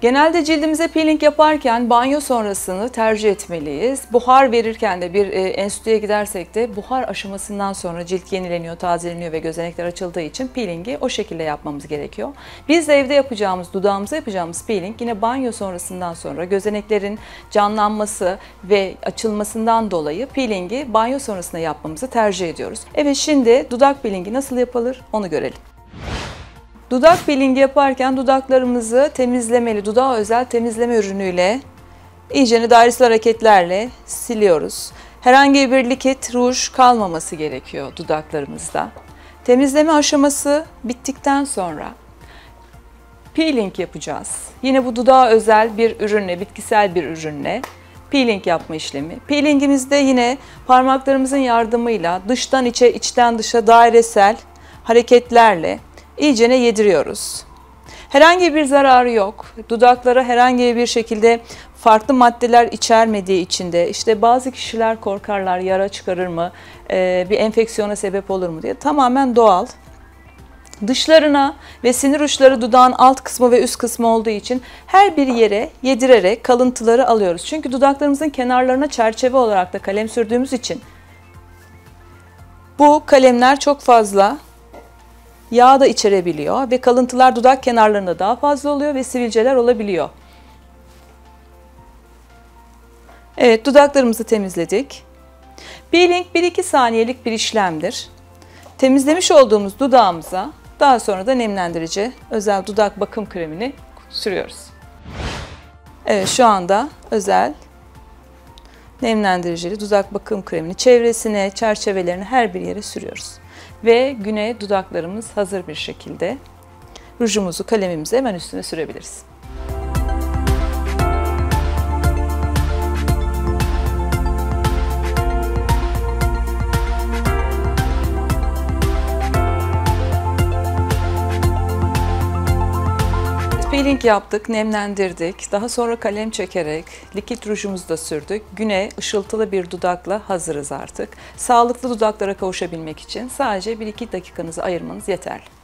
Genelde cildimize peeling yaparken banyo sonrasını tercih etmeliyiz. Buhar verirken de bir e, enstitüye gidersek de buhar aşamasından sonra cilt yenileniyor, tazeleniyor ve gözenekler açıldığı için peelingi o şekilde yapmamız gerekiyor. Biz de evde yapacağımız, dudağımıza yapacağımız peeling yine banyo sonrasından sonra gözeneklerin canlanması ve açılmasından dolayı peelingi banyo sonrasında yapmamızı tercih ediyoruz. Evet şimdi dudak peelingi nasıl yapılır onu görelim. Dudak peelingi yaparken dudaklarımızı temizlemeli, dudağa özel temizleme ürünüyle iyicene dairesel hareketlerle siliyoruz. Herhangi bir likit, ruj kalmaması gerekiyor dudaklarımızda. Temizleme aşaması bittikten sonra peeling yapacağız. Yine bu dudağa özel bir ürünle, bitkisel bir ürünle peeling yapma işlemi. Peelingimizde yine parmaklarımızın yardımıyla dıştan içe, içten dışa dairesel hareketlerle iyicene yediriyoruz. Herhangi bir zararı yok. Dudaklara herhangi bir şekilde farklı maddeler içermediği için de işte bazı kişiler korkarlar yara çıkarır mı, e, bir enfeksiyona sebep olur mu diye. Tamamen doğal. Dışlarına ve sinir uçları dudağın alt kısmı ve üst kısmı olduğu için her bir yere yedirerek kalıntıları alıyoruz. Çünkü dudaklarımızın kenarlarına çerçeve olarak da kalem sürdüğümüz için bu kalemler çok fazla yağ da içerebiliyor ve kalıntılar dudak kenarlarında daha fazla oluyor ve sivilceler olabiliyor. Evet dudaklarımızı temizledik. Peeling 1-2 saniyelik bir işlemdir. Temizlemiş olduğumuz dudağımıza daha sonra da nemlendirici özel dudak bakım kremini sürüyoruz. Evet şu anda özel nemlendiricili dudak bakım kremini çevresine, çerçevelerine her bir yere sürüyoruz. Ve güne dudaklarımız hazır bir şekilde rujumuzu kalemimize hemen üstüne sürebiliriz. Peeling yaptık, nemlendirdik. Daha sonra kalem çekerek likit rujumuzu da sürdük. Güne ışıltılı bir dudakla hazırız artık. Sağlıklı dudaklara kavuşabilmek için sadece 1-2 dakikanızı ayırmanız yeterli.